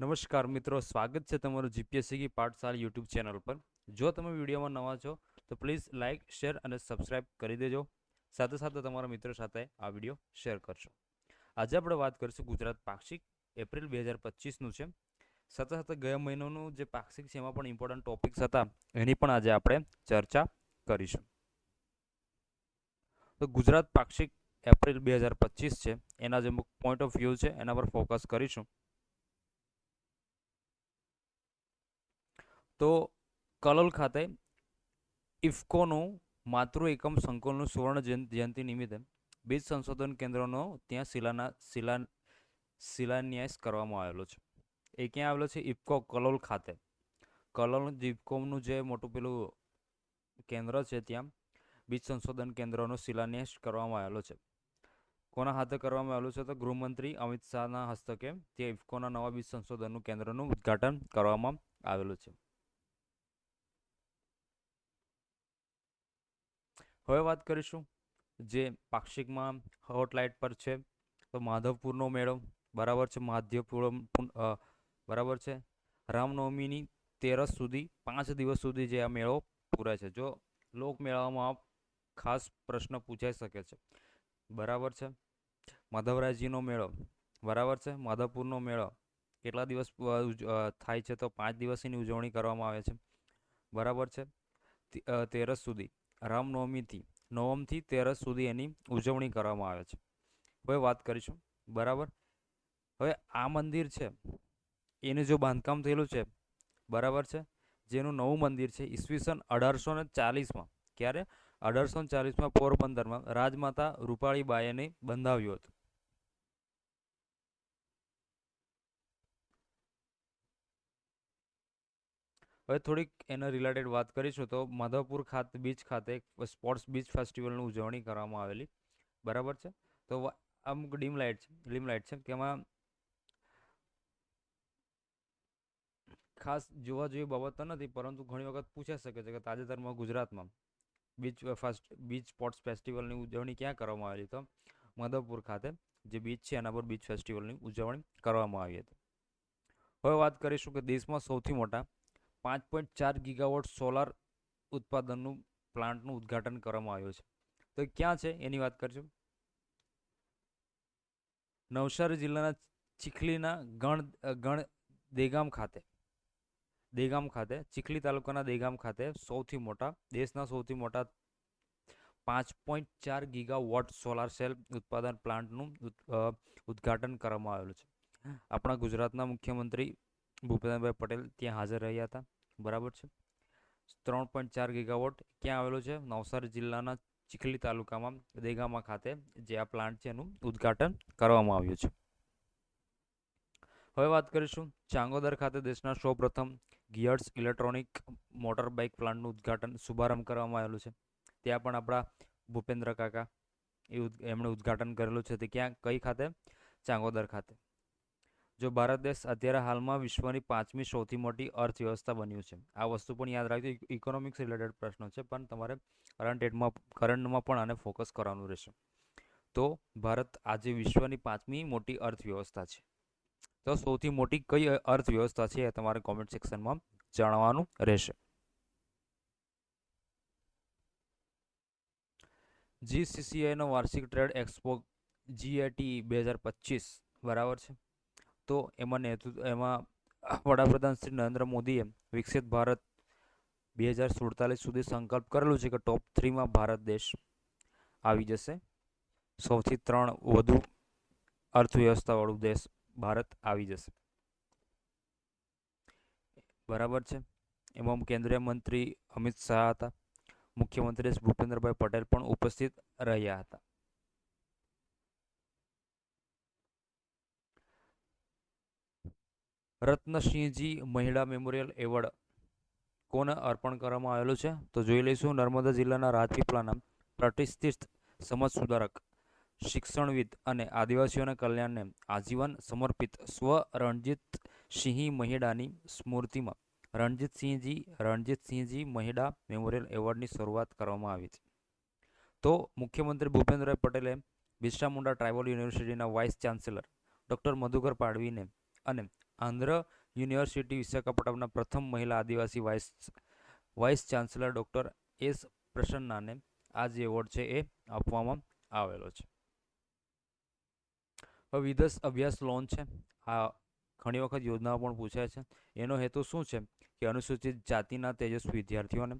નમસ્કાર મિત્રો, સ્વાગત છે તમારું જીપીએસસી કી પાઠશાળા યુટ્યુબ ચેનલ પર. જો તમે વિડીયોમાં નવા છો, તો પ્લીઝ લાઇક શેર અને સબસ્ક્રાઇબ કરી દેજો. સાથે સાથે તમારા મિત્રો સાથે આ વીડિયો શેર કરશો. આજે આપણે વાત કરીશું ગુજરાત પાક્ષિક એપ્રિલ બે હજાર પચીસનું છે. સાથે સાથે ગયા મહિનાનું જે પાક્ષિક છે, એમાં પણ ઇમ્પોર્ટન્ટ ટોપિક્સ હતા. એની પણ આજે આપણે ચર્ચા કરીશું. તો ગુજરાત પાક્ષિક એપ્રિલ બે હજાર પચીસ છે. એના જે અમુક પોઈન્ટ ઓફ વ્યૂ છે, એના પર ફોકસ કરીશું. તો કલોલ ખાતે ઇફકોનું માતૃ એકમ સંકુલનું સુવર્ણ જયં- જયંતિ નિમિત્તે બીજ સંશોધન કેન્દ્રનો ત્યાં શિલાના, શિલા, શિલાન્યાસ કરવામાં આવેલો છે. એ ક્યાં આવેલો છે? ઇફકો કલોલ ખાતે. કલોલ ઇફકોનું જે મોટું પેલું કેન્દ્ર છે ત્યાં બીજ સંશોધન કેન્દ્રનો શિલાન્યાસ કરવામાં આવેલો છે. કોના હાથે કરવામાં આવેલું છે તો ગૃહમંત્રી અમિત શાહના હસ્તકે તે ઇફકોના નવા બીજ સંશોધનનું કેન્દ્રનું ઉદ્ઘાટન કરવામાં આવેલું છે. હવે વાત કરીશું જે પાક્ષિકમાં હોટલાઇટ પર છે, તો માધવપુરનો મેળો, બરાબર છે માધ્યપુર બરાબર છે. રામનવમીની તેરસ સુધી, પાંચ દિવસ સુધી જે આ મેળો પૂરાય છે. જો લોકમેળામાં ખાસ પ્રશ્ન પૂછાઈ શકે છે. બરાબર છે. માધવરાયજીનો મેળો, બરાબર છે. માધવપુરનો મેળો, કેટલા દિવસ થાય છે? તો પાંચ દિવસની ઉજવણી કરવામાં આવે છે. બરાબર છે. તેરસ સુધી. રામનવમીથી, નવમથી તેરસ સુધી એની ઉજવણી કરવામાં આવે છે. હવે વાત કરીશું. બરાબર? હવે આ મંદિર છે, એનું જો બાંધકામ થયેલું છે, બરાબર છે? જેનું નવું મંદિર છે, ઈસવીસન અઢારસો ને ચાલીસમાં. ક્યારે? અઢારસો ચાલીસમાં પોરબંદરમાં રાજમાતા રૂપાળીબાઈને બંધાવ્યું હતું. હવે થોડીક એના રિલેટેડ વાત કરીશું તો માધવપુર ખાતે, બીચ ખાતે સ્પોર્ટ્સ બીચ ફેસ્ટિવલની ઉજવણી કરવામાં આવેલી. બરાબર છે? તો અમુક ડીમ લાઇટ છે ડીમ લાઇટ છે. તેમાં ખાસ જોવા જેવી બાબત તો નથી, પરંતુ ઘણી વખત પૂછાઈ શકે છે કે તાજેતરમાં ગુજરાતમાં બીચ ફાસ્ટ બીચ સ્પોર્ટ્સ ફેસ્ટિવલની ઉજવણી ક્યાં કરવામાં આવેલી? તો માધવપુર ખાતે જે બીચ છે, એના પર બીચ ફેસ્ટિવલની ઉજવણી કરવામાં આવી હતી. હવે વાત કરીશું કે દેશમાં સૌથી મોટા પાંચ પોઈન્ટ ચાર ગીગાવોટ સોલાર ઉત્પાદનનું પ્લાન્ટનું ઉદ્ઘાટન કરવામાં આવ્યું છે. તો ક્યાં છે? એની વાત કરીશું નવસારી જિલ્લાના ચીખલીના ગણ ગણ દેગામ ખાતે. દેગામ ખાતે, ચીખલી તાલુકાના દેગામ ખાતે સૌથી મોટા, દેશના સૌથી મોટા પાંચ પોઈન્ટ ચાર ગીગા વોટ સોલાર સેલ ઉત્પાદન પ્લાન્ટનું ઉદ- ઉદ્ઘાટન કરવામાં આવેલું છે. આપણા ગુજરાતના મુખ્યમંત્રી ભૂપેન્દ્રભાઈ પટેલ ત્યાં હાજર રહ્યા હતા. બરાબર છે? ત્રણ પોઈન્ટ ચાર ગીગાવોટ ક્યાં આવેલો છે? નવસારી જિલ્લાના ચીખલી તાલુકામાં, દેગામા ખાતે, જે આ પ્લાન્ટ છે એનું ઉદ્ઘાટન કરવામાં આવ્યું છે. હવે વાત કરીશું ચાંગોદર ખાતે દેશના સૌપ્રથમ ગિયર્સ ઇલેક્ટ્રોનિક મોટર બાઇક પ્લાન્ટનું ઉદ્ઘાટન શુભારંભ કરવામાં આવેલું છે. ત્યાં પણ આપણા ભૂપેન્દ્ર કાકા એ એમણે ઉદ્ઘાટન કરેલું છે. તે ક્યાં, કઈ ખાતે? ચાંગોદર ખાતે. જો ભારત દેશ અત્યારે હાલમાં વિશ્વની પાંચમી સૌથી મોટી અર્થવ્યવસ્થા બન્યું છે. આ વસ્તુ પણ યાદ રાખજો ઇકોનોમિક્સ રિલેટેડ પ્રશ્નો છે, પણ તમારે કરંટ એડમાં કરંટમાં પણ આને ફોકસ કરવાનું રહેશે. તો ભારત આજે વિશ્વની પાંચમી મોટી અર્થવ્યવસ્થા છે. તો સૌથી મોટી કઈ અર્થવ્યવસ્થા છે એ તમારે કોમેન્ટ સેક્શનમાં જણાવવાનું રહેશે. જીસીસીઆઈનો વાર્ષિક ટ્રેડ એક્સપો જીએટી બે હજાર પચીસ, બરાબર છે? તો એમાં નેતૃત્વ એમાં વડાપ્રધાન શ્રી નરેન્દ્ર મોદીએ વિકસિત ભારત બે હજાર સુડતાલીસ સુધી સંકલ્પ કરેલું છે કે ટોપ થ્રીમાં ભારત દેશ આવી જશે. સૌથી ત્રણ વધુ અર્થવ્યવસ્થાવાળું દેશ ભારત આવી જશે. બરાબર છે? એમાં કેન્દ્રીય મંત્રી અમિત શાહ હતા. મુખ્યમંત્રી ભૂપેન્દ્રભાઈ પટેલ પણ ઉપસ્થિત રહ્યા હતા. રત્નસિંહજી મહિલા મેમોરિયલ એવોર્ડ કોને અર્પણ કરવામાં આવેલું છે? તો જોઈ લઈશું, નર્મદા જિલ્લાના રાજપીપળાના પ્રતિષ્ઠિત સમાજ સુધારક, શિક્ષણવિદ અને આદિવાસીઓના કલ્યાણને આજીવન સમર્પિત સ્વ રણજીત સિંહ મહિડાની સ્મૃતિમાં રણજીતસિંહજી રણજીતસિંહજી મહિડા મેમોરિયલ એવોર્ડની શરૂઆત કરવામાં આવી છે. તો મુખ્યમંત્રી ભૂપેન્દ્રભાઈ પટેલે બિરસા મુંડા ટ્રાઇબલ યુનિવર્સિટીના વાઇસ ચાન્સેલર ડૉક્ટર મધુકર પાડવીને અને આંધ્ર યુનિવર્સિટી વિશાખાપટ્ટનમના પ્રથમ મહિલા આદિવાસી vice vice chancellor doctor S પ્રસન્નાને આ જે એવોર્ડ છે એ આપવામાં આવેલો છે. વિદેશ અભ્યાસ લોન છે. આ ઘણી વખત યોજનાઓ પણ પૂછાય છે. એનો હેતુ શું છે? કે અનુસૂચિત જાતિના તેજસ્વી વિદ્યાર્થીઓને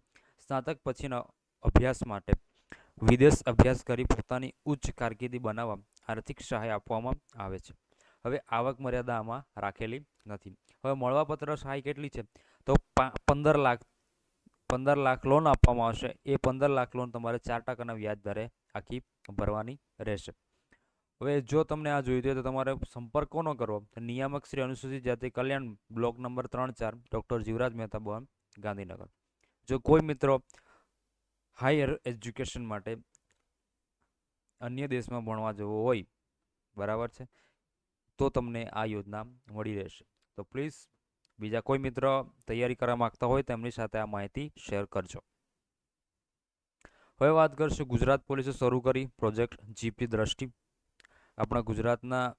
સ્નાતક પછીના અભ્યાસ માટે વિદેશ અભ્યાસ કરી પોતાની ઉચ્ચ કારકિર્દી બનાવવા આર્થિક સહાય આપવામાં આવે છે. હવે આવક મર્યાદા આમાં રાખેલી નથી. હવે મળવાપત્ર સહાય કેટલી છે? તો પંદર લાખ પંદર લાખ લોન આપવામાં આવશે. એ પંદર લાખ લોન તમારે ચાર ટકાના વ્યાજ દરે આખી ભરવાની રહેશે. હવે જો તમને આ જોઈતું હોય તો તમારે સંપર્ક કોનો કરવો? નિયામક શ્રી અનુસૂચિત જાતિ કલ્યાણ બ્લોક નંબર ત્રણ ચાર, ડૉક્ટર જીવરાજ મહેતા ભવન ગાંધીનગર. જો કોઈ મિત્રો હાયર એજ્યુકેશન માટે અન્ય દેશમાં ભણવા જવું હોય, બરાબર છે? તો તમને આ યોજના મળી રહેશે. તો પ્લીઝ બીજા કોઈ મિત્ર તૈયારી કરવા માગતા હોય તેમની સાથે આ માહિતી શેર કરજો. હવે વાત કરશું ગુજરાત પોલીસે શરૂ કરી પ્રોજેક્ટ જીપી દ્રષ્ટિ. આપણા ગુજરાતના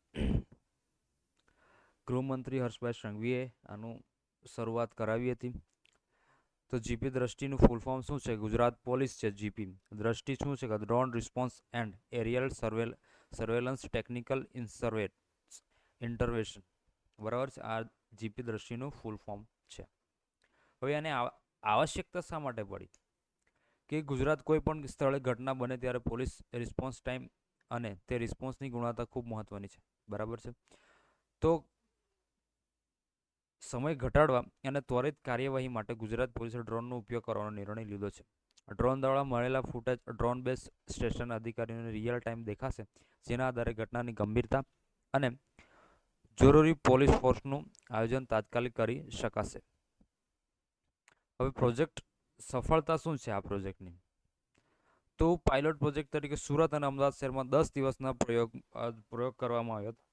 ગૃહમંત્રી હર્ષભાઈ સંઘવીએ આનું શરૂઆત કરાવી હતી. તો જીપી દ્રષ્ટિનું ફૂલ ફોર્મ શું છે? ગુજરાત પોલીસ છે જીપી. દ્રષ્ટિ શું છે? કે drone response and aerial surveil surveillance technical ઇન્સર્વેટ intervention. બરાબર છે? આ જીપી દ્રષ્ટિનું ફૂલ ફોર્મ છે. હવે આને આવશ્યકતા શા માટે પડી? કે ગુજરાત કોઈ પણ સ્થળે ઘટના બને ત્યારે પોલીસ રિસ્પોન્સ ટાઈમ અને તે રિસ્પોન્સની ગુણવત્તા ખૂબ મહત્વની છે. બરાબર છે? તો સમય ઘટાડવા અને ત્વરિત કાર્યવાહી માટે ગુજરાત પોલીસે ડ્રોનનો ઉપયોગ કરવાનો નિર્ણય લીધો છે. ડ્રોન દ્વારા મળેલા ફૂટેજ ડ્રોન બેઝ સ્ટેશન અધિકારીઓને રિયલ ટાઈમ દેખાશે, જેના આધારે ઘટનાની ગંભીરતા અને જરૂરી પોલીસ ફોર્સનું આયોજન તાત્કાલિક કરી શકાશે. હવે પ્રોજેક્ટ સફળતા શું છે આ પ્રોજેક્ટની? તો પાયલોટ પ્રોજેક્ટ તરીકે સુરત અને અમદાવાદ શહેરમાં દસ દિવસના પ્રયોગ પ્રયોગ કરવામાં આવ્યો હતો.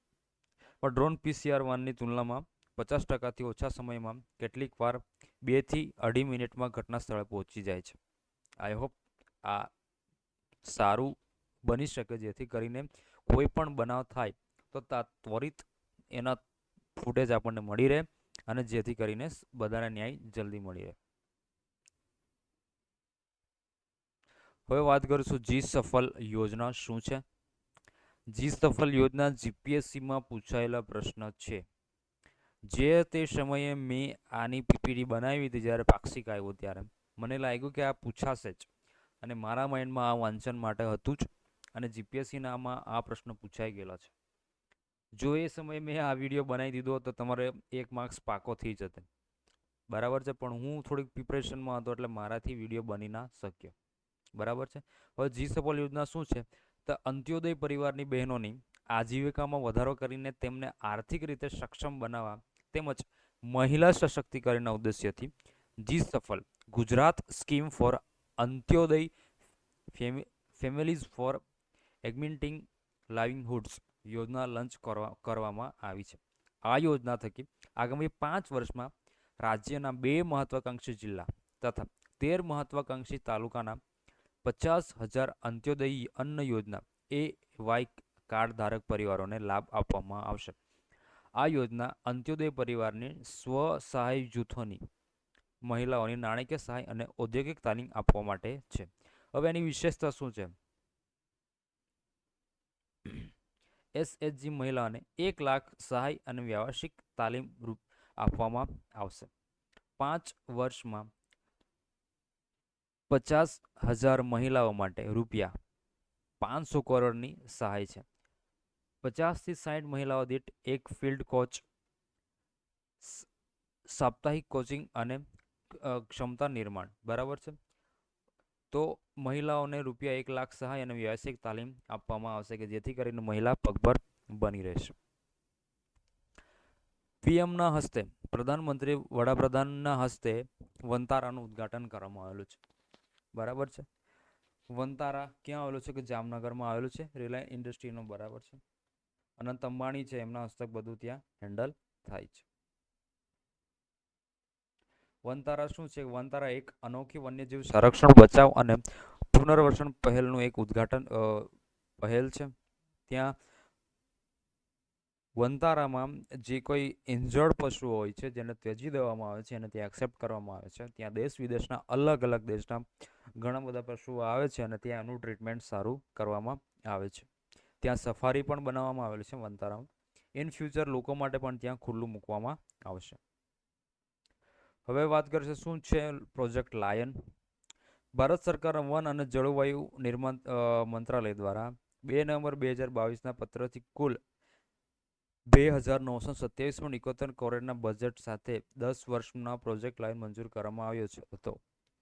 પણ ડ્રોન પીસીઆર વાનની તુલનામાં પચાસ ટકાથી ઓછા સમયમાં કેટલીક વાર બેથી અઢી મિનિટમાં ઘટના સ્થળે પહોંચી જાય છે. આઈ હોપ આ સારું બની શકે જેથી કરીને કોઈ પણ બનાવ થાય તો, ત્વરિત એના ફૂટેજ આપણને મળી રહે અને જેથી કરીને બધાને ન્યાય જલ્દી મળી રહે. હવે વાત કરીશું જી સફલ યોજના શું છે? જી સફલ યોજના જીપીએસસીમાં પૂછાયેલા પ્રશ્ન છે. જે તે સમયે મેં આની પીપીડી બનાવી હતી જ્યારે પાક્ષિક આવ્યો ત્યારે. મને લાગ્યું કે આ પૂછાશે જ. અને મારા માઇન્ડમાં આ વાંચન માટે હતું જ. અને જીપીએસસીનામાં આ પ્રશ્ન પૂછાઈ ગયેલા છે. જો એ સમયે મેં આ વીડિયો બનાવી દીધો તો તમારે એક માર્ક્સ પાકો થઈ જતે બરાબર છે? પણ હું થોડીક પ્રિપરેશનમાં હતો એટલે મારાથી વીડિયો બની ના શક્યો. બરાબર છે? હવે જી સફળ યોજના શું છે? તો અંત્યોદય પરિવારની બહેનોની આજીવિકામાં વધારો કરીને તેમને આર્થિક રીતે સક્ષમ બનાવવા તેમજ મહિલા સશક્તિકરણના ઉદ્દેશ્યથી G Safal Gujarat scheme for Antyodaya families for augmenting livelihoods યોજના લંચ કરવા, કરવામાં આવી છે. આ યોજના થકી આગામી પાંચ વર્ષમાં રાજ્યના બે મહત્વાકાંક્ષી જિલ્લા તથા તેર મહત્વાકાંક્ષી તાલુકાના પચાસ હજાર અંત્યોદય અન્ન યોજના એ વાય કાર્ડ ધારક પરિવારોને લાભ આપવામાં આવશે. આ યોજના અંત્યોદય પરિવારની સ્વ સહાય જૂથોની મહિલાઓની નાણાકીય સહાય અને ઔદ્યોગિક તાલીમ આપવા માટે છે. હવે એની વિશેષતા શું છે? એસએચજી મહિલાઓને એક લાખ સહાય અને વ્યવસાયિક તાલીમ રૂપ આપવામાં આવશે. પાંચ વર્ષમાં પચાસ હજાર મહિલાઓ માટે રૂપિયા પાંચસો કરોડની સહાય છે. પચાસથી સાઠ મહિલાઓ દીઠ એક ફિલ્ડ કોચ સાપ્તાહિક કોચિંગ અને ક્ષમતા નિર્માણ. બરાબર છે? તો મહિલાઓને રૂપિયા એક લાખ સહાય અને વ્યવસાયિક તાલીમ આપવામાં આવશે કે જેથી કરીને મહિલા પગભર બની રહેશે. પીએમના હસ્તે પ્રધાનમંત્રી વડાપ્રધાનના હસ્તે વંતારાનું ઉદ્ઘાટન કરવામાં આવેલું છે. બરાબર છે? વંતારા ક્યાં આવેલું છે કે જામનગરમાં આવેલું છે? રિલાયન્સ ઇન્ડસ્ટ્રીનું બરાબર છે. અનંત અંબાણી છે, એમના હસ્તક બધું ત્યાં હેન્ડલ થાય છે. વનતારા શું છે? વનતારા એક અનોખી વન્યજીવ સંરક્ષણ, બચાવ અને પુનર્વસન પહેલનું એક ઉદ્ઘાટન પહેલ છે. ત્યાં વનતારામાં જે કોઈ ઇન્જર્ડ પશુ હોય છે, જેને ત્યજી દેવામાં આવે છે અને ત્યાં એક્સેપ્ટ કરવામાં આવે છે. ત્યાં દેશ વિદેશના અલગ અલગ દેશના ઘણા બધા પશુઓ આવે છે અને ત્યાં એનું ટ્રીટમેન્ટ સારું કરવામાં આવે છે. ત્યાં સફારી પણ બનાવવામાં આવેલી છે વનતારામાં. ઇન ફ્યુચર લોકો માટે પણ ત્યાં ખુલ્લું મૂકવામાં આવશે. હવે વાત કરશે શું છે પ્રોજેક્ટ લાયન? ભારત સરકાર વન અને જળવાયુ નિર્માણ મંત્રાલય દ્વારા બે નવેમ્બર બે હજાર બાવીસના પત્રથી કુલ બે હજાર નવસો સત્યાવીસ પોઈન્ટ કોરેડના બજેટ સાથે દસ વર્ષના પ્રોજેક્ટ લાઇન મંજૂર કરવામાં આવ્યો છે, હતો.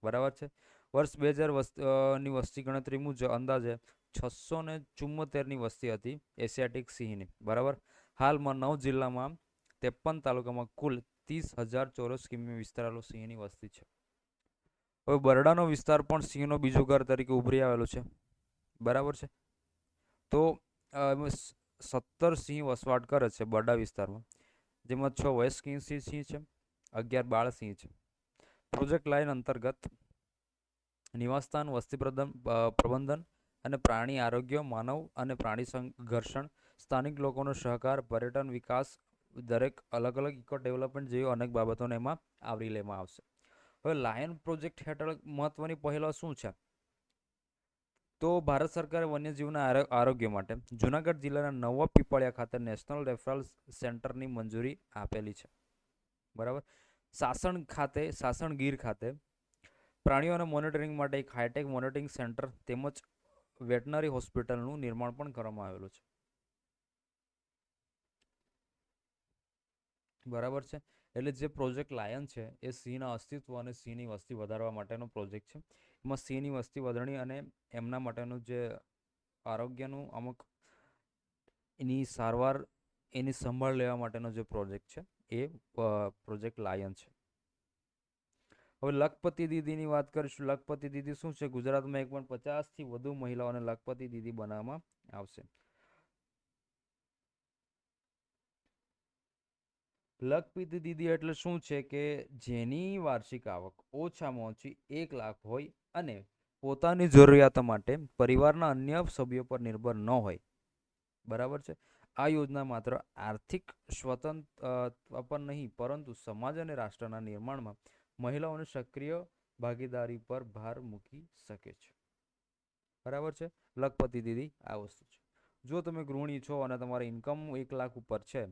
બરાબર છે? વર્ષ બે હજારની વસ્તી ગણતરી મુજબ અંદાજે છસો ને ચુમ્મોતેરની વસ્તી હતી એશિયાટિક સિંહની. બરાબર? હાલમાં નવ જિલ્લામાં ત્રેપન તાલુકામાં કુલ ત્રીસ હજાર ચોરસ કિમી વિસ્તારેલો સિંહની વસ્તી છે. હવે બરડાનો વિસ્તાર પણ સિંહનો બીજું ઘર તરીકે ઉભરી આવેલો છે. બરાબર છે? તો સત્તર સિંહ વસવાટ કરે છે બરડા વિસ્તારમાં. જેમાં છ વેસ્ટ સિંહ છે, અગિયાર બાળ સિંહ છે. પ્રોજેક્ટ લાઇન અંતર્ગત નિવાસસ્થાન, વસ્તી પ્રબંધન અને પ્રાણી આરોગ્ય, માનવ અને પ્રાણી સંઘર્ષણ સ્થાનિક લોકોનો સહકાર, પર્યટન વિકાસ દરેક અલગ અલગ ઇકો ડેવલપમેન્ટ જેવી અનેક બાબતોને એમાં આવરી લેવામાં આવશે. હવે લાયન પ્રોજેક્ટ હેઠળ મહત્વની પહેલો શું છે? તો ભારત સરકારે વન્યજીવના આરો- આરોગ્ય માટે જુનાગઢ જિલ્લાના નવા પીપળિયા ખાતે નેશનલ રેફરલ સેન્ટરની મંજૂરી આપેલી છે. બરાબર? સાસણ ખાતે સાસણ ગીર ખાતે પ્રાણીઓના મોનિટરિંગ માટે એક હાઈટેક મોનિટરિંગ સેન્ટર તેમજ વેટનરી હોસ્પિટલનું નિર્માણ પણ કરવામાં આવેલું છે. બરાબર છે? એટલે જે પ્રોજેક્ટ લાયન છે, એ સિંહના અસ્તિત્વ અને સિંહની વસ્તી વધારવા માટેનો પ્રોજેક્ટ છે. એમાં સિંહની વસ્તી વધારણી અને એમના માટેનું જે આરોગ્યનું અમુક એની સારવાર, એની સંભાળ લેવા માટેનો જે પ્રોજેક્ટ છે, એ પ્રોજેક્ટ લાયન છે. હવે લખપતિ દીદીની વાત કરીશું. લખપતિ દીદી શું છે? ગુજરાતમાં એક પણ પચાસથી વધુ મહિલાઓને લખપતિ દીદી બનાવવામાં આવશે. લખપતિ દીદી એટલે શું છે કે જેની વાર્ષિક આવક ઓછામાં ઓછી એક લાખ હોય અને પોતાની જરૂરિયાતો માટે પરિવારના અન્ય સભ્યો પર નિર્ભર ન હોય. બરાબર છે? આ યોજના માત્ર આર્થિક સ્વતંત્ર પર નહીં, પરંતુ સમાજ અને રાષ્ટ્રના નિર્માણમાં મહિલાઓની સક્રિય ભાગીદારી પર ભાર મૂકી શકે છે. બરાબર છે? લખપતિ દીદી, આ વસ્તુ છે. જો તમે ગૃહિણી છો અને તમારી ઇન્કમ એક લાખ ઉપર છે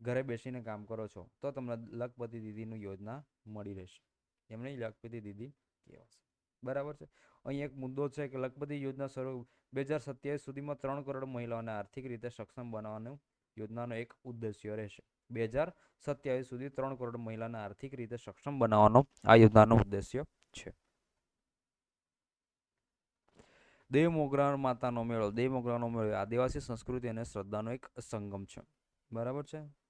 ઘરે બેસીને કામ કરો છો, તો તમને લખપતિ દીદીની યોજના મળી રહેશે. એમને લખપતિ દીદી કહેવાશે. બરાબર છે? અહીં એક મુદ્દો છે કે લખપતિ યોજના શરૂ બે હજાર સત્યાવીસ સુધીમાં ત્રણ કરોડ મહિલાઓને આર્થિક રીતે સક્ષમ બનાવવાનું યોજનાનો એક ઉદ્દેશ્ય રહેશે. બે હજાર સત્યાવીસ સુધી ત્રણ કરોડ મહિલાને આર્થિક રીતે સક્ષમ બનાવવાનો આ યોજનાનો ઉદ્દેશ્ય છે. દેવ મોગરા માતાનો મેળો, દેવ મોગરાનો મેળો આદિવાસી સંસ્કૃતિ અને શ્રદ્ધાનો એક સંગમ છે. બરાબર છે?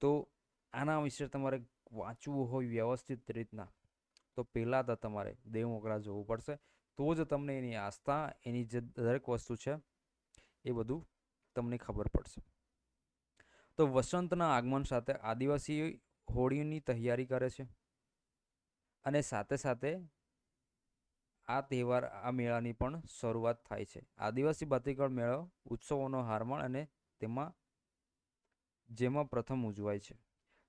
તો આના વિશે તમારે વાંચવું હોય વ્યવસ્થિત રીતના, તો પહેલાં તો તમારે દેવ મોગરા જવું પડશે. તો જ તમને એની આસ્થા, એની જે દરેક વસ્તુ છે, એ બધું તમને ખબર પડશે. તો વસંતના આગમન સાથે આદિવાસી હોળીની તૈયારી કરે છે. અને સાથે સાથે આ તહેવાર, આ મેળાની પણ શરૂઆત થાય છે. આદિવાસી ભાતીગળ મેળો ઉત્સવોનો હારમણ અને તેમાં જેમાં પ્રથમ ઉજવાય છે.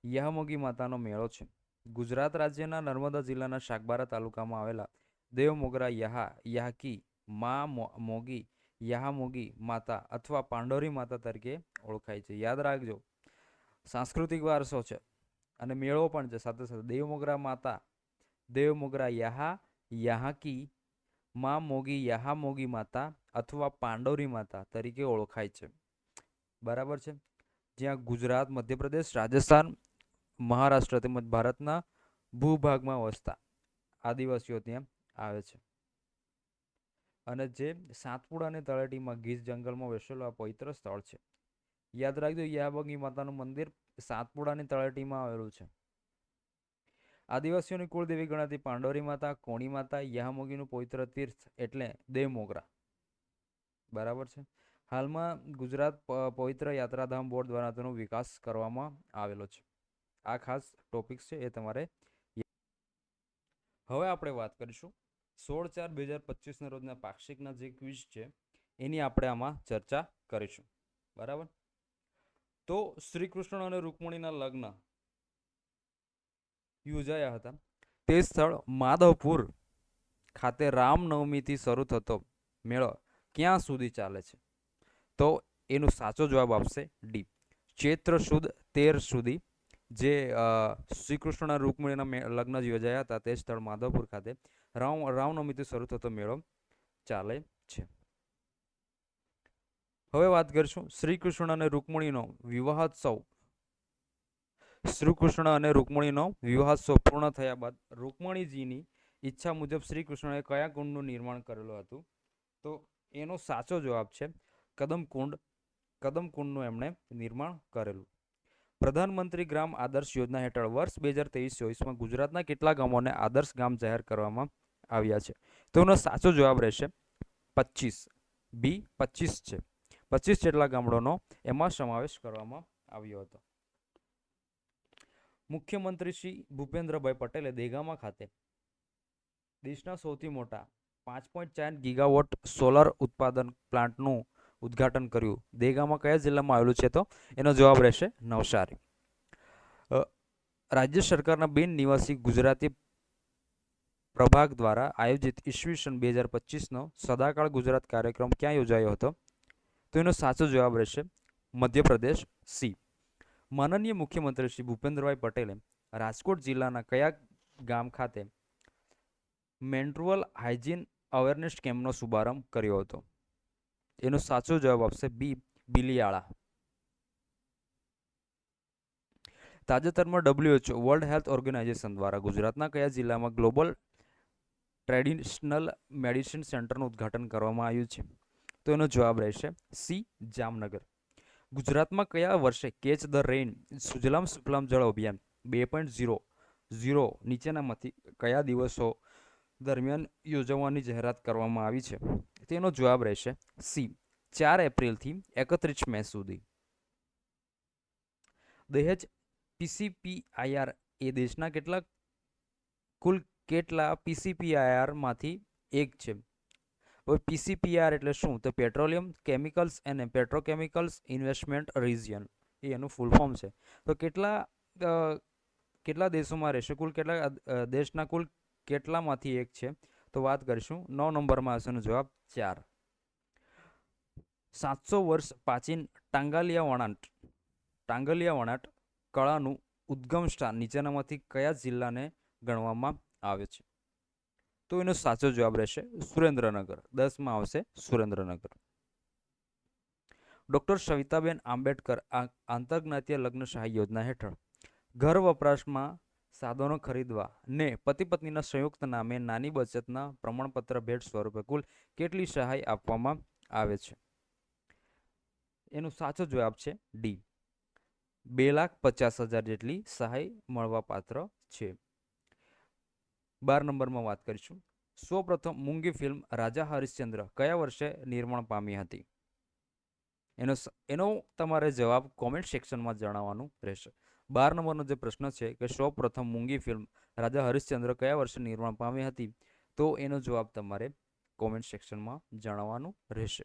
યામોગી માતાનો મેળો છે. ગુજરાત રાજ્યના નર્મદા જિલ્લાના શાકબારા તાલુકામાં આવેલા દેવમોગરા યહા યાહા યાહકી, મા મોગી, યાહામોગી માતા અથવા પાંડોરી માતા તરીકે ઓળખાય છે. યાદ રાખજો, સાંસ્કૃતિક વારસો છે અને મેળો પણ છે. સાથે સાથે દેવમોગરા માતા, દેવમોગરા યાહા, યાહાકી, મા મોગી યાહા મોગી માતા અથવા પાંડોરી માતા તરીકે ઓળખાય છે. બરાબર છે? જ્યાં ગુજરાત, મધ્યપ્રદેશ, રાજસ્થાન, મહારાષ્ટ્ર તેમજ ભારતના ભૂભાગમાં વસતા આદિવાસીઓ ત્યાં આવે છે. અને જે સાતપુડા અને તળેટીમાં ગીર જંગલમાં વસેલું આ પવિત્ર સ્થળ છે. યાદ રાખજો, યાબગી માતાનું મંદિર સાતપુડાની તળેટીમાં આવેલું છે. આદિવાસીઓની કુળદેવી ગણાતી પાંડોરી માતા, કોણી માતા યામોગીનું પવિત્ર તીર્થ એટલે દેવમોગરા. બરાબર છે? હાલમાં ગુજરાત પવિત્ર યાત્રાધામ બોર્ડ દ્વારા તેનો વિકાસ કરવામાં આવેલો છે. આ ખાસ ટોપિક્સ છે એ તમારે હવે આપણે વાત કરીશું. સોળ ચાર બે હજાર પચીસના રોજના પાક્ષિકના જે ક્વિઝ છે, એની આપણે આમાં ચર્ચા કરીશું. બરાબર? તો શ્રી કૃષ્ણ અને રૂકમણીના લગ્ન યોજાયા હતા. તે સ્થળ માધવપુર ખાતે રામનવમીથી શરૂ થતો મેળો ક્યાં સુધી ચાલે છે? તો એનો સાચો જવાબ આપશે ડી. ચૈત્ર સુદ તેર સુધી જે શ્રી કૃષ્ણ અને રૂકમણીના લગ્ન લગ્ન યોજાયા હતા તે સ્થળ માધવપુર ખાતે રામ, રામનવમીથી શરૂ થતો મેળો ચાલે છે. હવે વાત કરીશું શ્રી કૃષ્ણ અને રૂકમણીનો વિવાહોત્સવ. શ્રી કૃષ્ણ અને રૂકમણીનો વિવાહોત્સવ પૂર્ણ થયા બાદ રૂકમણીજીની ઈચ્છા મુજબ શ્રી કૃષ્ણએ કયા કુંડનું નિર્માણ કરેલું હતું? તો એનો સાચો જવાબ છે કદમ કદમકુંડનું એમણે નિર્માણ કરેલું. પ્રધાનમંત્રી ગ્રામ આદર્શ યોજના હેઠળ વર્ષ બે હજાર તેવીસ ચોવીસમાં ગુજરાતના કેટલા ગામોને આદર્શ ગામ જાહેર કરવામાં આવ્યા છે? તેનો સાચો જવાબ રહેશે પચીસ. બી, પચીસ છે. પચીસ જેટલા ગામડોનો એમાં સમાવેશ કરવામાં આવ્યો હતો. મુખ્યમંત્રી શ્રી ભૂપેન્દ્રભાઈ પટેલે દેગામા ખાતે દેશના સૌથી મોટા પાંચ પોઈન્ટ ચાર ગીગાવોટ સોલર ઉત્પાદન પ્લાન્ટનું ઉદ્ઘાટન કર્યું. દેગામાં કયા જિલ્લામાં આવેલું છે તો? એનો જવાબ રહેશે નવસારી. રાજ્ય સરકારના બિન નિવાસી ગુજરાતી પ્રભાગ દ્વારા આયોજિત ઈસવીસન બે હજાર પચીસનો સદાકાળ ગુજરાત કાર્યક્રમ ક્યાં યોજાયો હતો? તો એનો સાચો જવાબ રહેશે મધ્યપ્રદેશ સી. માનનીય મુખ્યમંત્રી શ્રી ભૂપેન્દ્રભાઈ પટેલે રાજકોટ જિલ્લાના કયા ગામ ખાતે મેન્ટ્રુઅલ હાઇજીન અવેરનેસ કેમ્પનો શુભારંભ કર્યો હતો? એનો સાચો જવાબ આપશે બી, બિલિયાળા. તાજેતરમાં ડબ્લ્યુએચઓ, વર્લ્ડ હેલ્થ ઓર્ગેનાઇઝેશન દ્વારા ગુજરાતના કયા જિલ્લામાં ગ્લોબલ ટ્રેડિશનલ મેડિસિન સેન્ટરનું ઉદ્ઘાટન કરવામાં આવ્યું છે? તો એનો જવાબ રહેશે સી, જામનગર. ગુજરાતમાં કયા વર્ષે catch the rain, Sujalam Sufalam જળ અભિયાન, બે પોઈન્ટ ઝીરો ઝીરો નીચેનામાંથી કયા દિવસો દરમિયાન યોજવાની જાહેરાત કરવામાં આવી છે. તેનો જવાબ રહેશે સી, ચાર એપ્રિલથી એકત્રીસ મે સુધી. દહેજ પીસીપીઆઈઆર એ દેશના કેટલાક કુલ કેટલા પીસીપીઆઈઆરમાંથી એક છે? હવે પીસીપીઆર એટલે શું? તો પેટ્રોલિયમ, કેમિકલ્સ અને પેટ્રોકેમિકલ્સ ઇન્વેસ્ટમેન્ટ રિજિયન. એ એનું ફૂલ ફોર્મ છે. તો કેટલા કેટલા દેશોમાં રહેશે? કુલ કેટલા દેશના કુલ કેટલામાંથી એક છે? તો વાત કરીશું. નવ નંબરમાં આવશે જવાબ ચાર. સાતસો વર્ષ પ્રાચીન ટાંગાલિયા વણાટ ટાંગલિયા વણાટ કળાનું ઉદ્ગમ સ્થાન નીચેનામાંથી કયા જિલ્લાને ગણવામાં આવે છે? તો એનો સાચો જવાબ રહેશે સુરેન્દ્રનગર. દસમાં આવશે સુરેન્દ્રનગર. ડૉક્ટર સવિતાબેન આંબેડકર આ- આંતરજ્ઞાતીય લગ્ન સહાય યોજના હેઠળ ઘર વપરાશમાં સાધનો ખરીદવા ને પતિ પત્નીના સંયુક્ત નામે નાની બચતના પ્રમાણપત્ર ભેટ સ્વરૂપે કુલ કેટલી સહાય આપવામાં આવે છે? એનો સાચો જવાબ છે ડી. બે લાખ પચાસ હજાર જેટલી સહાય મળવા પાત્ર છે. બાર નંબરમાં વાત કરીશું. સૌપ્રથમ મૂંગી ફિલ્મ રાજા હરિશ્ચંદ્ર કયા વર્ષે નિર્માણ પામી હતી? એનો એનો તમારે જવાબ કોમેન્ટ સેક્શનમાં જણાવવાનું રહેશે. બાર નંબરનો જે પ્રશ્ન છે કે સૌ પ્રથમ મૂંગી ફિલ્મ રાજા હરિશ્ચંદ્ર કયા વર્ષે નિર્માણ પામી હતી? તો એનો જવાબ તમારે કોમેન્ટ સેક્શનમાં જણાવવાનું રહેશે.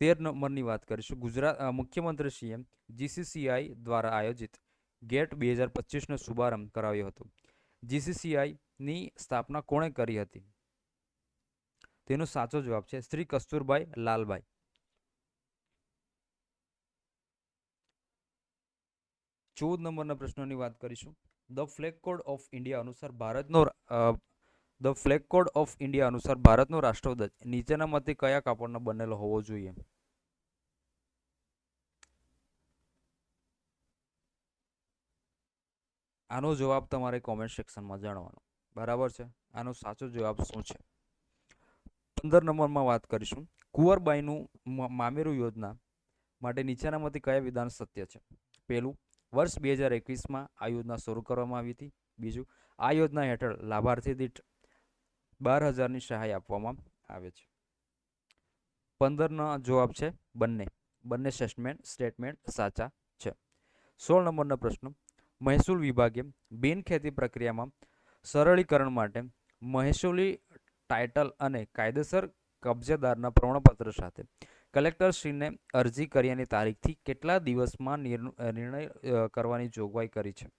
તેર નંબરની વાત કરીશું. ગુજરાત મુખ્યમંત્રી સીએમ જીસીસીઆઈ દ્વારા આયોજિત ગેટ બે હજાર પચીસનો શુભારંભ કરાવ્યો હતો. જીસીસીઆઈની સ્થાપના કોણે કરી હતી? તેનો સાચો જવાબ છે શ્રી કસ્તુરભાઈ લાલભાઈ. ચૌદ નંબરના પ્રશ્નોની વાત કરીશું. The flag code of India અનુસાર ભારતનો the flag code of India અનુસાર ભારતનો રાષ્ટ્રધ્વજ નીચેનામાંથી કયા કાપડનો બનેલો હોવો જોઈએ? આનો જવાબ તમારે કોમેન્ટ સેક્શનમાં જણાવવાનો. બરાબર છે? આનો સાચો જવાબ શું છે? પંદર નંબરમાં વાત કરીશું. કુંવરબાઈનું મામેરું યોજના માટે નીચેનામાંથી કયા વિધાન સત્ય છે? પહેલું વર્ષ બે હજાર એકવીસમાં આ યોજના શરૂ કરવામાં આવી હતી. બીજું, આ યોજના હેઠળ લાભાર્થી દીઠ બાર હજારની સહાય આપવામાં આવે છે. પંદરનો જવાબ છે બંને. બંને સ્ટેટમેન્ટ સ્ટેટમેન્ટ સાચા છે. સોળ નંબરનો પ્રશ્ન, મહેસૂલ વિભાગે બિનખેતી પ્રક્રિયામાં સરળીકરણ માટે મહેસૂલી ટાઇટલ અને કાયદેસર કબજેદારના પ્રમાણપત્ર સાથે કલેક્ટરશ્રીને અરજી કર્યાની તારીખથી કેટલા દિવસમાં નિર્ણ- નિર્ણય કરવાની જોગવાઈ કરી છે.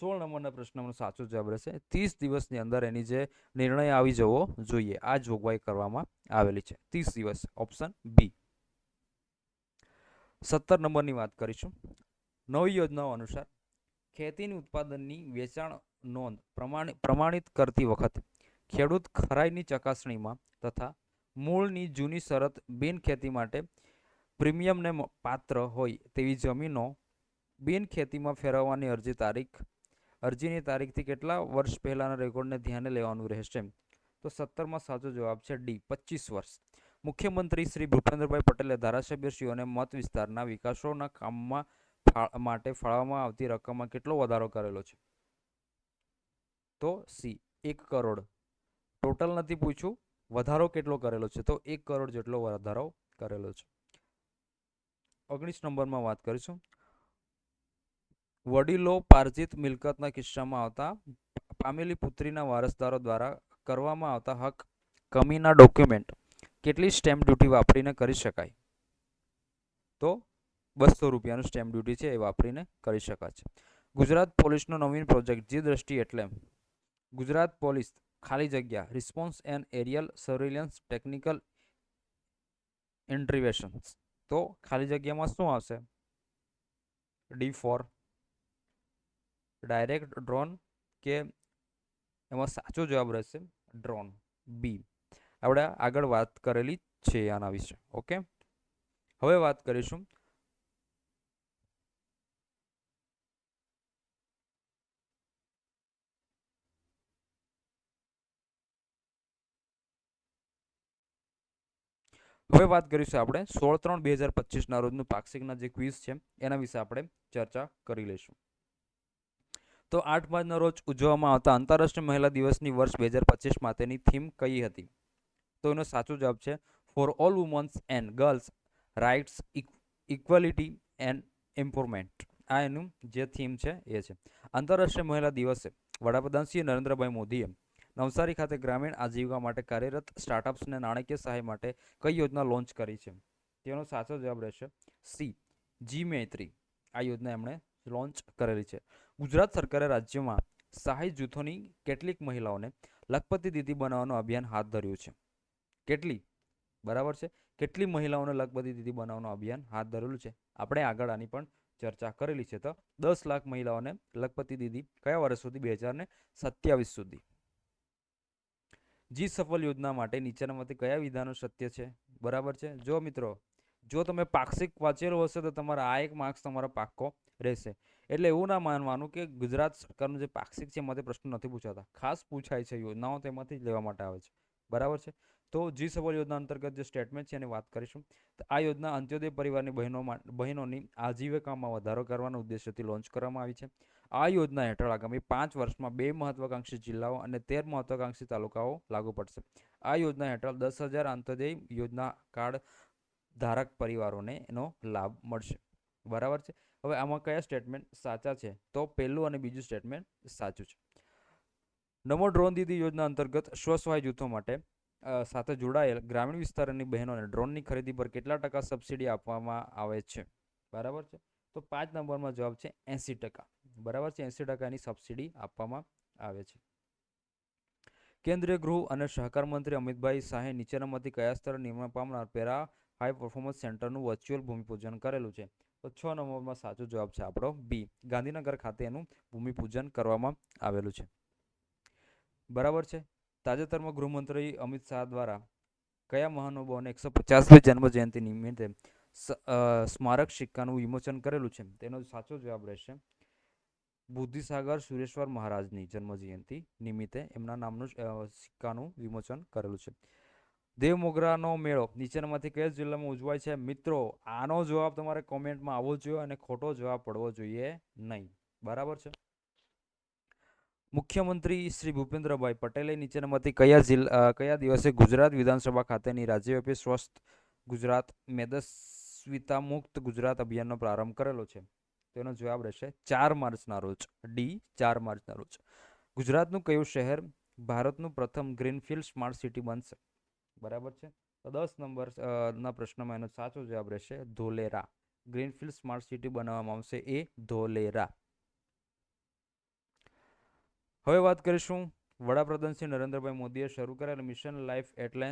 સોળ નંબરના પ્રશ્નનો સાચો જવાબ રહેશે. ત્રીસ દિવસની અંદર એની જે નિર્ણય આવી જવો જોઈએ, આ જોગવાઈ કરવામાં આવેલી છે. ત્રીસ દિવસ, ઓપ્શન બી. સત્તર નંબરની વાત કરીશું. નવી યોજનાઓ અનુસાર ખેતીની ઉત્પાદનની વેચાણ નોંધ પ્રમાણિ, પ્રમાણિત કરતી વખતે ખેડૂત ખરાઈની ચકાસણીમાં તથા મૂળની જૂની શરત બિનખેતી માટે પ્રીમિયમને પાત્ર હોય તેવી જમીનો બિનખેતીમાં ફેરવવાની અરજી તારીખ, અરજીની તારીખથી કેટલા વર્ષ પહેલાંના રેકોર્ડને ધ્યાને લેવાનું રહેશે? તો સત્તરમાં સાચો જવાબ છે ડી, પચીસ વર્ષ. મુખ્યમંત્રી શ્રી ભૂપેન્દ્રભાઈ પટેલે ધારાસભ્યશ્રીઓને મત વિસ્તારના વિકાસોના કામમાં માટે ફાળવવામાં આવતી રકમમાં કેટલો વધારો કરેલો છે? તો સી, એક કરોડ. ટોટલ નથી પૂછ્યું. વધારો કેટલો કરેલો છે? તો એક કરોડ જેટલો વધારો કરેલો છે. ઓગણીસ નંબરમાં વાત કરીશું. વડીલો પાર્જિત મિલકતના કિસ્સામાં આવતા પામેલી પુત્રીના વારસદારો દ્વારા કરવામાં આવતા હક કમીના ડોક્યુમેન્ટ કેટલી સ્ટેમ્પ ડ્યુટી વાપરીને કરી શકાય? તો બસો રૂપિયાનું સ્ટેમ્પ ડ્યુટી છે એ વાપરીને કરી શકાય છે. ગુજરાત પોલીસનો નવીન પ્રોજેક્ટ જે દ્રષ્ટિ એટલે ગુજરાત પોલીસ ખાલી જગ્યા response and aerial surveillance technical interventions તો ખાલી જગ્યામાં શું આવશે? ડી ફોર ડાયરેક્ટ ડ્રોન કે એમાં સાચો જવાબ રહેશે ડ્રોન બી આપણે આગળ વાત કરેલી છે આના વિશે ઓકે હવે વાત કરીશું હવે વાત કરીશું આપણે સોળ ત્રણ બે હજાર પચીસના રોજનું પાક્ષિકના જે ક્વિઝ છે, એના વિશે આપણે ચર્ચા કરી લઈશું. તો આઠ માર્ચના રોજ ઉજવવામાં આવતા આંતરરાષ્ટ્રીય મહિલા દિવસની વર્ષ બે હજાર પચીસ માટેની થીમ કઈ હતી? તો એનો સાચો જવાબ છે for all women's and girls rights equality and empowerment આ એનું જે થીમ છે, એ છે. આંતરરાષ્ટ્રીય મહિલા દિવસે વડાપ્રધાન શ્રી નરેન્દ્રભાઈ મોદીએ નવસારી ખાતે ગ્રામીણ આજીવિકા માટે કાર્યરત સ્ટાર્ટઅપ્સને નાણાકીય સહાય માટે કઈ યોજના લોન્ચ કરી છે? તેનો સાચો જવાબ રહેશે સી, જી મૈત્રી. આ યોજના એમણે લોન્ચ કરેલી છે. ગુજરાત સરકારે રાજ્યમાં સહાય જૂથોની કેટલીક મહિલાઓને લખપતિ દીદી બનાવવાનું અભિયાન હાથ ધર્યું છે. કેટલી? બરાબર છે. કેટલી મહિલાઓને લખપતિ દીદી બનાવવાનું અભિયાન હાથ ધરેલું છે? આપણે આગળ આની પણ ચર્ચા કરેલી છે તો દસ લાખ મહિલાઓને લખપતિ દીદી કયા વર્ષ સુધી? બે હજાર ને સત્યાવીસ સુધી. જી સફળ યોજના માટે નીચેનામાંથી કયા વિધાનો સત્ય છે? બરાબર છે? જો મિત્રો, જો તમે પાક્ષિક વાંચેલું હશે તો તમારા આ એક માર્ક્સ તમારો પાક્કો રહેશે. એટલે એવું ના માનવાનું કે ગુજરાત સરકારનું જે પાક્ષિક છે એમાંથી પ્રશ્નો નથી પૂછાતા. ખાસ પૂછાય છે યોજનાઓ તેમાંથી લેવા માટે આવે છે. બરાબર છે? તો જી સફળ યોજના અંતર્ગત જે સ્ટેટમેન્ટ છે એની વાત કરીશું. તો આ યોજના અંત્યોદય પરિવારની બહેનો બહેનોની આજીવિકામાં વધારો કરવાના ઉદ્દેશ્યથી લોન્ચ કરવામાં આવી છે. આ યોજના હેઠળ આગામી પાંચ વર્ષમાં બે મહત્વાકાંક્ષી જિલ્લાઓ અને તેર મહત્વાકાંક્ષી તાલુકાઓ લાગુ પડશે. આ યોજના હેઠળ દસ હજાર અંત્યોદય યોજના કાર્ડ ધારક પરિવારોને એનો લાભ મળશે. બરાબર છે? હવે આમાં કયા સ્ટેટમેન્ટ સાચા છે? તો પહેલું અને બીજું સ્ટેટમેન્ટ સાચું છે. નમો ડ્રોન દીદી યોજના અંતર્ગત સ્વસહાય જૂથો માટે સાથે જોડાયેલ ગ્રામીણ વિસ્તારની બહેનોને ડ્રોનની ખરીદી પર કેટલા ટકા સબસિડી આપવામાં આવે છે? બરાબર છે? તો પાંચ નંબરમાં જવાબ છે એંસી ટકા. બરાબર છે એંસી ટકાની સબસિડી આપવામાં આવે છે. કેન્દ્રીય ગૃહ અને સહકાર મંત્રી અમિતભાઈ શાહે નીચેનામાંથી કયા સ્તરે નિર્માણ પામનાર પેરા હાઈ પરફોર્મન્સ સેન્ટરનું વર્ચ્યુઅલ ભૂમિપૂજન કરેલું છે? તો છ નંબરમાં સાચો જવાબ છે આપણો બી, ગાંધીનગર ખાતે એનું ભૂમિપૂજન કરવામાં આવેલું છે. બરાબર છે? તાજેતરમાં ગૃહમંત્રી અમિત શાહ દ્વારા કયા મહાનુભાવોને એકસો પચાસમી જન્મજયંતિ નિમિત્તે સ્મારક સિક્કાનું વિમોચન કરેલું છે? તેનો સાચો જવાબ રહેશે બુદ્ધિસાગર સુરેશ્વર મહારાજની જન્મજયંતિ નિમિત્તે એમના નામનું સિક્કાનું વિમોચન કરેલું છે. દેવ મોગરાનો મેળો નીચેનામાંથી કયા જિલ્લામાં ઉજવાય છે? મિત્રો, આનો જવાબ તમારે કોમેન્ટમાં આવવો જોઈએ અને ખોટો જવાબ પડવો જોઈએ નહીં. બરાબર છે? મુખ્યમંત્રી શ્રી ભૂપેન્દ્રભાઈ પટેલે નીચેનામાંથી કયા જિલ્લા કયા દિવસે ગુજરાત વિધાનસભા ખાતેની રાજ્યવ્યાપી સ્વસ્થ ગુજરાત મેદસ્વિતા મુક્ત ગુજરાત અભિયાનનો પ્રારંભ કરેલો છે? તેનો જવાબ રહેશે ચાર માર્ચના રોજ ડી ચાર માર્ચના રોજ. ગુજરાતનું કયું શહેર ભારતનું પ્રથમ ગ્રીનફિલ્ડ સ્માર્ટ સિટી બનશે? બરાબર છે? તો દસ નંબર અ, ના પ્રશ્નમાં એનો સાચો જવાબ રહેશે ધોલેરા. ગ્રીનફિલ્ડ સ્માર્ટ સિટી બનાવવામાં આવશે એ ધોલેરા. હવે વાત કરીશું વડાપ્રધાન શ્રી નરેન્દ્રભાઈ મોદીએ શરૂ કરેલ મિશન લાઈફ એટલે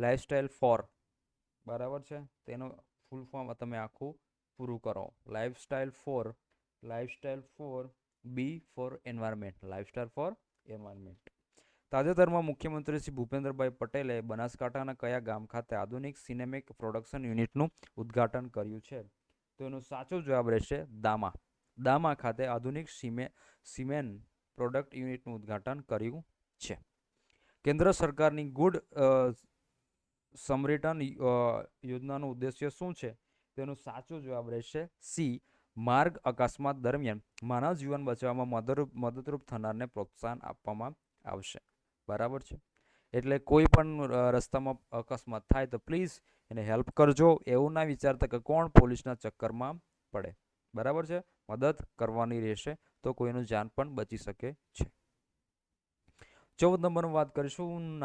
લાઈફસ્ટાઈલ ફોર. બરાબર છે? તેનો ફૂલ ફોર્મ તમે આખું પૂરું કરો. Lifestyle for lifestyle for be for environment lifestyle for environment તાજેતરમાં મુખ્યમંત્રી શ્રી ભૂપેન્દ્રભાઈ પટેલે બનાસકાંઠાના કયા ગામ ખાતે આધુનિક સિનેમિક પ્રોડક્શન યુનિટનું ઉદ્ઘાટન કર્યું છે? તો એનો સાચો જવાબ રહેશે દામા. દામા ખાતે આધુનિક સિમે, સિમેન પ્રોડક્ટ યુનિટનું ઉદ્ઘાટન કર્યું છે. કેન્દ્ર સરકારની ગુડ સમરિટન યોજનાનો ઉદ્દેશ્ય શું છે? તેનો સાચો જવાબ રહેશે સી, માર્ગ અકસ્માત દરમિયાન માનવ જીવન બચાવવામાં મદદરૂપ મદદરૂપ થનારને પ્રોત્સાહન આપવામાં આવશે. બરાબર છે? એટલે કોઈ પણ રસ્તામાં અકસ્માત થાય તો પ્લીઝ એને હેલ્પ કરજો. એવું ના વિચારતા કે કોણ પોલીસના ચક્કરમાં પડે. બરાબર છે? મદદ કરવાની રહેશે તો કોઈનું જાન પણ બચી શકે છે. ચૌદ નંબરની વાત કરીશું.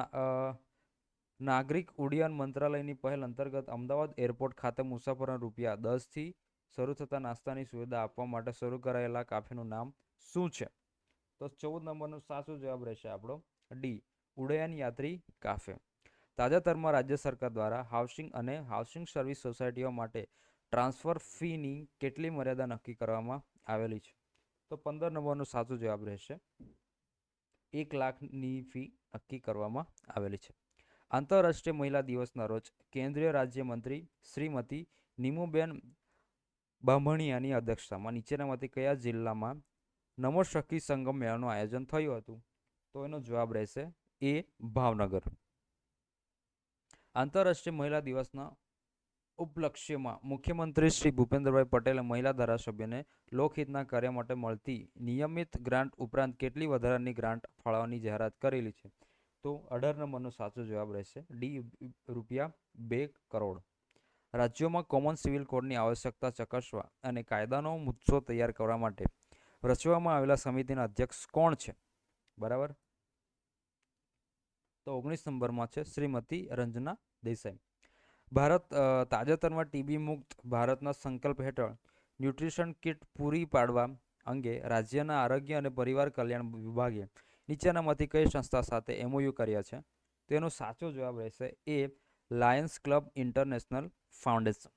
નાગરિક ઉડ્ડયન મંત્રાલયની પહેલ અંતર્ગત અમદાવાદ એરપોર્ટ ખાતે મુસાફરોને રૂપિયા દસથી શરૂ થતા નાસ્તાની સુવિધા આપવા માટે શરૂ કરાયેલા કાફેનું નામ શું છે? તો ચૌદ નંબરનો સાચો જવાબ રહેશે આપણો ડી, ઉડ્ડયન યાત્રી કાફે. તાજેતરમાં રાજ્ય સરકાર દ્વારા હાઉસિંગ અને હાઉસિંગ સર્વિસ સોસાયટીઓ માટે ટ્રાન્સફર ફીની કેટલી મર્યાદા નક્કી કરવામાં આવેલી છે? તો પંદર નંબરનો સાચો જવાબ રહેશે. એક લાખની ફી નક્કી કરવામાં આવેલી છે. આંતરરાષ્ટ્રીય મહિલા દિવસના રોજ કેન્દ્રીય રાજ્યમંત્રી શ્રીમતી નીમુબેન બામણિયાની અધ્યક્ષતામાં નીચેનામાંથી કયા જિલ્લામાં નમો સખી સંગમ મેળાનું આયોજન થયું હતું? તો એનો જવાબ રહેશે એ ભાવનગર. આંતરરાષ્ટ્રીય મહિલા દિવસના ઉપલક્ષ્યમાં મુખ્યમંત્રી શ્રી ભૂપેન્દ્રભાઈ પટેલે મહિલા ધારાસભ્યને લોકહિતના કાર્ય માટે મળતી નિયમિત ગ્રાન્ટ ઉપરાંત કેટલી વધારાની ગ્રાન્ટ ફાળવવાની જાહેરાત કરેલી છે? તો અઢાર નંબરનો સાચો જવાબ રહેશે ડી રૂપિયા બે કરોડ. રાજ્યોમાં કોમન સિવિલ કોડની આવશ્યકતા ચકાસવા અને કાયદાનો મુદ્દો તૈયાર કરવા માટે રચવામાં આવેલા સમિતિના અધ્યક્ષ કોણ છે? બરાબર? તો ઓગણીસ નંબરમાં છે શ્રીમતી રંજના દેસાઈ. ભારત તાજેતરમાં ટીબી મુક્ત ભારતના સંકલ્પ હેઠળ ન્યુટ્રિશન કિટ પૂરી પાડવા અંગે રાજ્યના આરોગ્ય અને પરિવાર કલ્યાણ વિભાગે નીચેનામાંથી કઈ સંસ્થા સાથે એમઓયુ કર્યા છે? તેનો સાચો જવાબ રહેશે એ લાયન્સ ક્લબ ઇન્ટરનેશનલ ફાઉન્ડેશન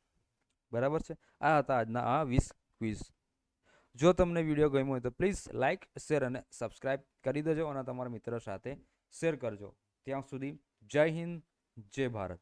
બરાબર છે? આ હતા આજના આ વીસ ક્વિઝ જો તમને વીડિયો ગમ્યો હોય તો પ્લીઝ લાઇક શેર અને સબસ્ક્રાઇબ કરી દેજો અને તમારા મિત્રો સાથે શેર કરજો. ત્યાં સુધી જય હિન્દ, જય ભારત.